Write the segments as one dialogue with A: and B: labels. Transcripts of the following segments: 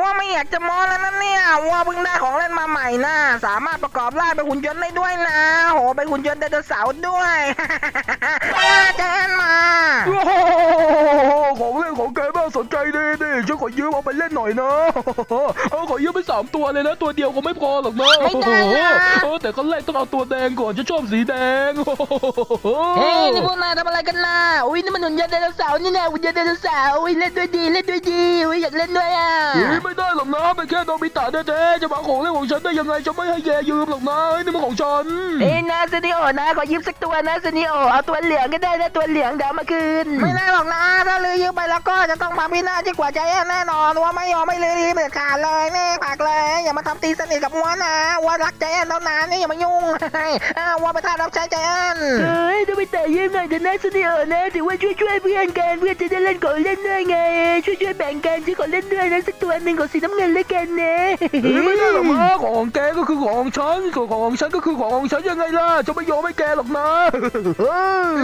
A: ว่าไม่อยากจะมอแล้วนะเนี่ยว่าเพิ่งได้ของเล่นมาใหม่นะสามารถประกอบร่างเป็นหุ่นยนต์ได้ด้วยนะโหเป็นหุ่นยนต์ไดโนเสาร์ด้วยอ่าเจอกันมา
B: โอ้โหของเล่นของแกน่าสนใจดี ดิฉันขอยืมเอาไปเล่นหน่อยนะเอาขอยืมไปสามตัวเลยนะ ตัวเดียวคงไม่พอหรอกนะ
A: ไม่ได้นะ
B: โอ้แต่ก็แรกต้องเอาตัวแดงก่อนฉันชอบสีแดง
A: เฮ้ยนี่พวกนายทำอะไรกันล่ะอุ้ยนี่มันหุ่นยนต์ไดโนเสาร์นี่นะหุ่นยนต์ไดโนเสาร์อุ้ยเล่นด้วยดีเล่นด้วยดีอุ้ยอยากเล่นด้วยอะ
B: เฮ้ยไม่ได้หรอกนะเป็นแค่โนบิตะแท้ๆจะมาของเล่นของฉันได้ยังไงจะไม่ให้แกยืมหรอกนะนี่มันของฉัน
A: เอ้ยนะซนิโอนะขอยืมสักตัวนะซนิโอเอาตัวเหลืองก็ได้นะตัวเหลืองเดี๋ยวเอามาคืนไม่ได้หรอกนะถ้าลือยืมไปแล้วก็จะต้องมาพินาศที่กว่าใจแน่นอนว่าไม่ยอมไม่ลือดีเด็ดขาดเลยนี่ปากเลย อย่ามาทำตีสนิทกับวัวนะวัวรักใจแอนเท่านั้นนี่อย่ามายุ่งอ่าวัวไปท่ารับใช้ใจแอน
C: เฮ้ยต้องไปแต่ยืมหน่อยเถอะนะสนิทนะถือว่าช่วยช่วยๆเพื่อนกันเพื่อนจะได้เล่นของเล่นด้วยไง ช่วยช่วยๆแบ่งกันซื้อของเล่นด้วยนะสักตัวหนึ่งของสีน้ำเงินแล้วกันนะ
B: เฮ้ยไม่ได้หรอกนะของแกก็คือของฉันของของฉันก็คือของฉันยังไงล่ะจะไม่ยอมให้แกหรอกนะ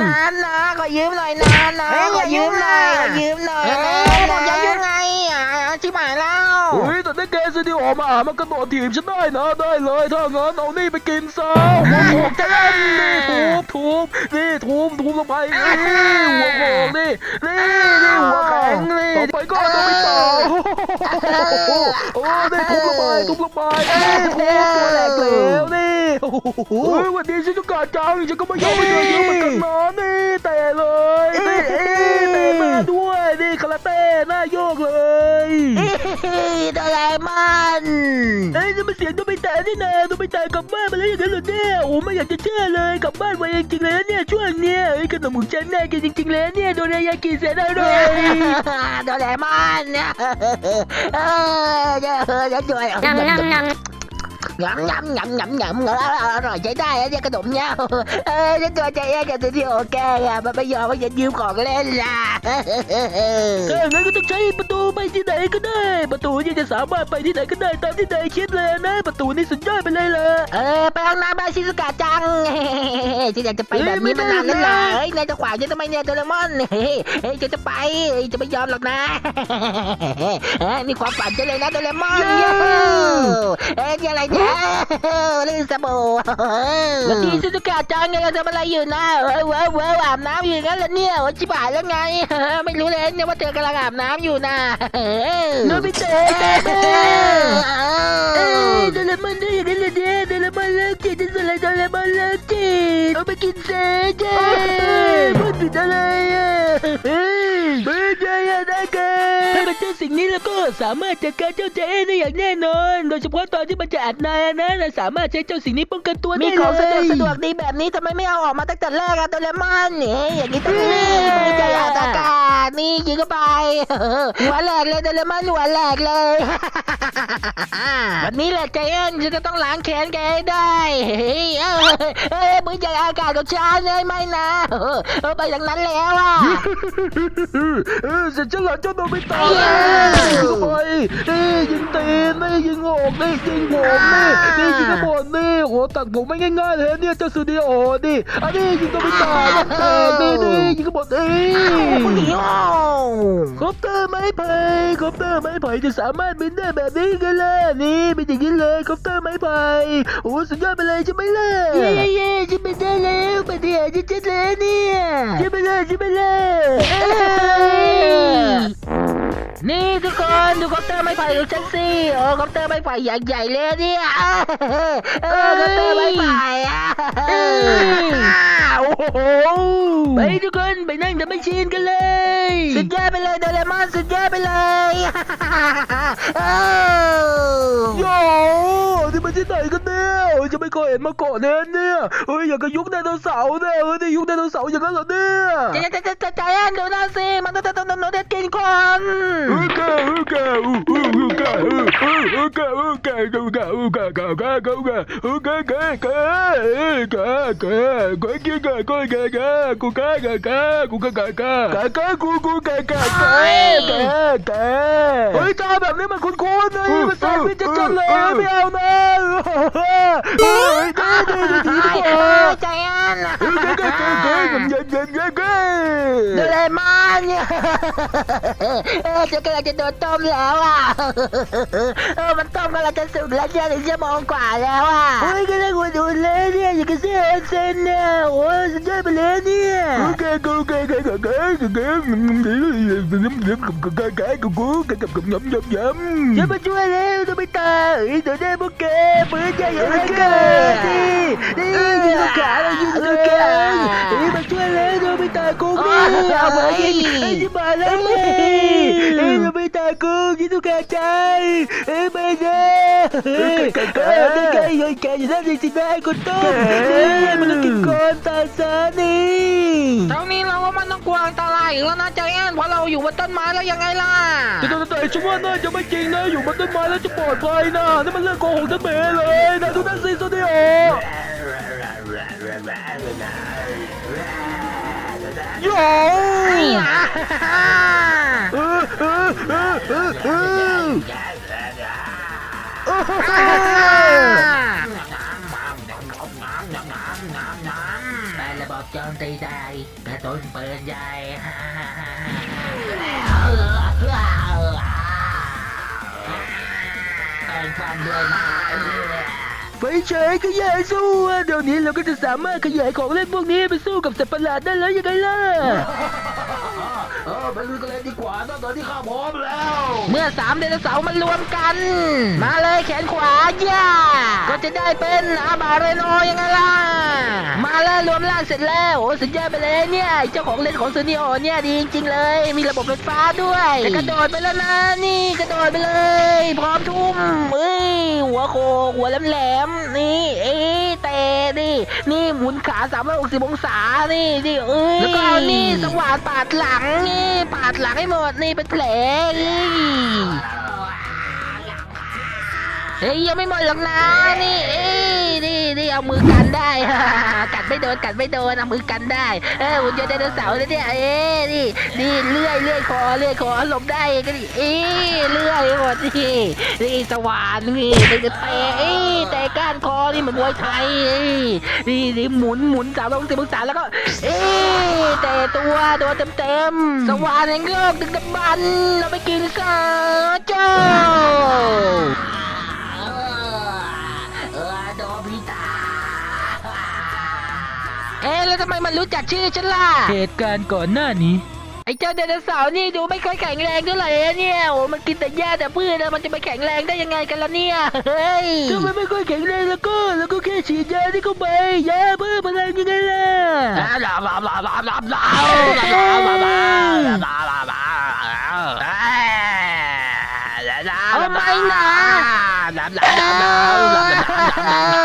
A: นะนะขอยืมหน่อยนะนะขอยืมหน่อยขอยืมหน่อยนะบอกจะยืมไงอะชิบหายแล้ว
B: เฮ้ยแต่ถ้าแกสิที่ออกมาหามันกระโดดถีบฉันได้นะได้เลยถ้างั้นเอานี่ไปกินซะหัวโขกแกนนี่ทุบทุบนี่ทุบทุบลงไปนี่หัวโขกนี่นี่นี่หัวแข็งนี่ต่อไปก็ต้องไปต่อโอ้นี่ทุบลงไปทุบลงไปนี่ทุบตัวแหลกเหลวนี่เฮ้ยวันนี้ฉันจะกาดจังฉันก็ไม่ยอมไปเจอเยอะเหมือนกันนะนี่แต่เลยนี่ นี่
A: มัน
C: เสียงต้องไม่ต่นี่นะต้องไม่ต่กลับบ้านมาแล้วอย่างนั้นเหรอเนี่ยโอ้ไม่อยากจะเชื่อเลยกลับบ้านไวจริงๆเลยนะเนี่ยช่วงเนี้ยไอ้ขนมของฉันน่ากินจริงๆเลยเนี่ยโดนยากิเสนอร่อย
A: โดราเอมอนเออเดี๋ยวจะช่วย
D: งำงำง
A: ยำยำยำยำยำอร่อยใช้ได้แล้วเนี่ยขนมเนี่ยเออจะตัวใจเองกับตัวที่โอแกอะมันไม่ยอมว่าจะยืมของเล่นล่ะ
C: ถ้างั้นก็ต้องใช้ประตูไปที่ไหนก็ได้ ประตูนี่จะสามารถไปที่ไหนก็ได้ตามที่นายคิดเลยนะประตูนี่สุดยอดไปเลยล่ะ
A: เออไปห้องน้ำบ้านชิซุกะจังฉันอยากจะไปแบบนี้มานานแล้วล่ะเฮ้ยนายจะขวางฉันทำไมเนี่ยโดเรมอนเฮ้ยเฮ้ยฉันจะไปจะไม่ยอมหรอกนะเฮ้ยนี่ความฝันฉันเลยนะโดเรมอนเฮ้ยนี่อะไรเนี่ยลื่นสบู่
C: วันนี้ชิซุกะจัง
A: จังไงทำอะไรอยู่นะเว้ยเว้ยเว้ยอาบน้ำอยู่งั้นเหรอเนี่ยโอ้ชิบหายแล้วไง ไม่รู้เลยเนี่ยว่าเธอกำลังอาบน้ำอยู่นะ
C: โนบิตะเอ้ยโดเรมอนได้อย่างนั้นเลยเนี่ยโดเรมอนเลิกจิตที่สุดเลยโดเรมอนเลิกจิตเอาไปกินเซเจ้พูดผิดอะไร สามารถจัดการเจ้าใจแอนได้อย่างแน่นอน โดยเฉพาะตอนที่มันจะอัดนายอะนะเราสามารถใช้เจ้าสิ่งนี้ป้องกันตัวได้
A: มี
C: เลย
A: ของสะดวกสะดวกดีแบบนี้ทำไมไม่เอาออกมาตั้งแต่แรกอะโดเรมอนนี่อย่างนี้ต้องนี่มือใจอาดอากาศนี่ยิงเข้าไปหัวแหลกเลยโดเรมอนหัวแหลกเลยวันนี้แหละใจแอนฉันจะต้องล้างแค้นแกให้ได้เฮ้ยเอ้ยเอ้ยมือใจอากาศกับฉันเลยไม่นะเออเออไปอย่างนั้นแล้วอะ
B: เออเสร็จฉันหลังเจ้าโนบิตะ
A: ไอ้เหี้ย
B: ยิงเข้าไปนี่ยิงตีนนี่ยิงออกนี่ยิงผมนี่นี่ยิงกระบอกนี่โหตัดผมไม่ง่ายๆเลยเนี่ยเจ้าสตูดิโอนี่อันนี้ยิงโนบิตะยัดแตกนี่นี่ยิงกระบอกนี่
A: อ้
C: คอปเตอร์ไม้ไผ่คอปเตอร์ไม้ไผ่จะสามารถบินได้แบบนี้กันเลยนี่เป็นอย่างนี้เลยคอปเตอร์ไม้ไผ่โอ้สุดยอดไปเลยใช่ไหมล่ะเย้เย้จะไปได้แล้วไปเดี๋ยวจะเจ็ดแล้วเนี่ยจะไปเลยจะไปเลย
A: นี่ นดูคอปเตอร์ไม้ไผ่ของฉันสิโอ้คอปเตอร์ไม้ไผ่ใหญ่ๆเลยเนี่ยเออคอปเตอร์ไม้ไผ่อะ
B: โอ้โห
C: ไปทุกคนไปนั่งทำไม่ชินกันเลย
A: สุดยอดไปเลยโดเรมอนสุดยอดไปเลยโอ้
B: โย่นี่มันที่ไหนกันเนี่ยเฮ้ยจะไม่เคยเห็นมาก่อนเนี่ยเนี่ยเฮ้ยอย่างกับยุคไดโนเสาร์เนี่ยเฮ้ยนี่ยุคไดโนเสาร์อย่างนั้นเหรอเนี่ย
A: จะจะจะจะใจแอนดูนั่นสิมันต้องต้องต้องเด็ดกินคน
B: เฮ้ยแกเฮ้ยแกเฮ้ยเฮ้ยแกเฮ้ยเฮ้ยแกเฮ้ยแกเฮ้ยแกเฮ้ยแกเฮ้ยแกแกแกแกแกเฮ้ยแกแกแกเฮ้ยแกแกแกกินแกก็แกแกกูแกแกแกกูแกแกแกแกแกกูกูแกแกแกแกแกเฮ้ยตาแบบนี้มันคุ้นๆนะมันแซงพี่จะจันเลยไม่เอานะเฮ้ยเฮ้ยเฮ้ยเฮ้ยดีดีกว่า
A: ใจแอน
B: เฮ้ยแกแกแกแกเย็นเย็นแกแก
A: โดเรมอน เนี่ยเ ออจะกำลังจะโดนต้มแล้วอะเออมันต้มกำลังจะสุกแล้วเนี่ยหนึ่งชั่วโมงกว่าแล้วอะ
C: โอ้ยกำลังอุ่นๆเลยเนี่ยอยากจะเสียออนเซ็นเนี่ยโอ้ยสุดยอดไปเลยเนี่ย
B: โอเคโอเคโอเคโอเคโอเคโอเคกูกับกับกับยำยำย
C: ฉันำมาช่วยแล้วโนบิตะเอ้ยตัวได้พวกแกปืนใหญ่อย่างนั้นก็นี่นี่ยิงลูกขาเรายิงลูกขาเอ้ยมาช่วย แล้วโนบิตะกูนี่เอามายิงไอ้ที่มาแล้วนี่เอ้ยโนบิตะกูยิงลูกขาใจเอ้ยไม่ได้เอ้ยเอ้ยนี่ไงยัยแกอยู่นั่นสิได้คนต้มนี่มันต้องกินก่อนตาซานี่
A: เท่านี้เราว่ามันต้องกลัวอันตรายอีกแล้วนะใจแอนเพราะเราอยู่บนต้นไม้แล้วยังไงล่ะ
B: แต่แต่แต่ฉันว่าน่าจะไม่จริงนะอยู่บนต้นไม้แล้วจะปลอดภัยนะนั่นมันเรื่องโกหกทั้งเบเลยนะดูนั่นสิสตูดิโอโย่
A: ไอ้ห่า
B: เออเอ อเออเออเออ
C: ไประบบโจมตีใจกระตุ้นปืนใหญ่เป็นความด้วยมา ไฟเฉยขยายสู้เดี๋ยวนี้เราก็จะสามารถขยายของเล่นพวกนี้ไปสู้กับสัตว์ประหลาดได้แล้วยังไงล่ะ
B: เออไปลุยกันเลยดีกว่าตอนที่ข้าพร้อมแล้ว
A: เมื่อสามไดโนเสาร์มันรวมกัน มาเลยแขนขวาย่าก็จะได้เป็นอาบาเรโนยังไงล่ะ มาแล้วรวมร่างเสร็จแล้วโอ้สุดยอดไปเลยเนี่ย เจ้าของเล่นของซูนิโอเนี่ยดีจริงๆเลย มีระบบไฟฟ้าด้วยจะกระโดดไปแล้วนะนี่กระโดดไปเลย พร้อมทุ่มเอ้ยหัวโคกหัวแหลมๆนี่เอ้ยเตะนี่นี่หมุนขา360องศานี่นี่เอ้ยแล้วก็เอานี่สว่านปาดหลังนี่ปาดหลังให้หมดนี่เป็นแผลนี่เฮ้ยยังไม่หมดหรอกนะนี่เอ้ยนี่ นี่เอามือกันได้ กัดไม่โดนกัดไม่โดนเอามือกันได้ เออหุ่นยนต์ไดโนเสาร์เนี่ยเอ้นี่นี่เลื่อยเลื่อยคอเลื่อยคอหลบได้ก็ดิเอ้ยเลื่อยหมดนี่นี่สว่านนี่นี่จะเตะเอ้ยแต่ก้านคอนี่เหมือนมวยไทยนี่นี่หมุนหมุนสามร้อยสิบองศาแล้วก็ เอ้ยแต่ตัวโดนเต็มเต็มสว่านแห่งโลกดึกดำบรรเราไปกินซะเจ้า ทำไมมันรู้จักชื่อฉันล่ะ
C: เหตุการณ์ก่อนหน้านี้
A: ไอ้เจ้าไดโนเสาร์นี่ดูไม่ค่อยแข็งแรงเท่าไหร่อะเนี่ยโอ้มันกินแต่หญ้าแต่พืชนะมันจะไปแข็งแรงได้ยังไงกันล่ะเนี่ย เฮ้ย
C: ถ้ามันไม่ค่อยแข็งแรงแล้วก็ แล้วก็แค่ฉีดยาที่เข้าไปยาเพิ่มพลังยังไงล่ะ
A: เอาไปนะ
D: น้ำน้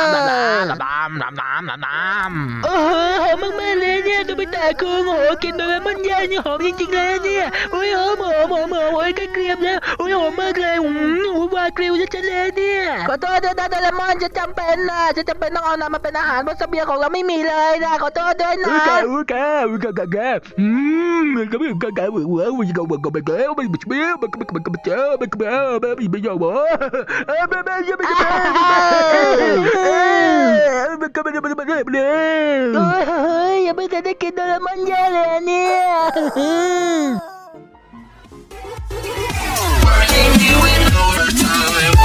D: ำน้ำน้
A: ำน้ำน้ำ
C: โอ้โหหอมมากๆเลยเนี่ยดูไปแต่คืงโอ้โหกินโดเรมอนแย่นี่หอมจริงๆเลยเนี่ยโอ้ยหอมหอมหอมหอมโอ้ยใกล้เกรียมแล้วโอ้ยหอมมากเลยอืมโอ้ยวากริวชัดๆเลยเนี่ย
A: ขอโทษด้วยนะโดเรมอนฉันจำเป็นนะฉันจำเป็นต้องเอานำมาเป็นอาหารเพราะเสบียงของเราไม่มีเลยนะขอโทษด้วยนะ
B: โอเคโอเคโอเคโอเคอืมมันก็ไม่ก็ก็หัวหัวมันก็มันก็มันก็มันมันมันมันมันก็มันเจอมั cảm ơn cả cả vừa quá mình còn còn mình kéo mình mình biết mình mình mình
C: mình chở mình mình mình bây giờ bỏ mình mình giờ mình mình mình mình mình mình mình ơi giờ mình thấy cái kia là món da là nè Working you in overtime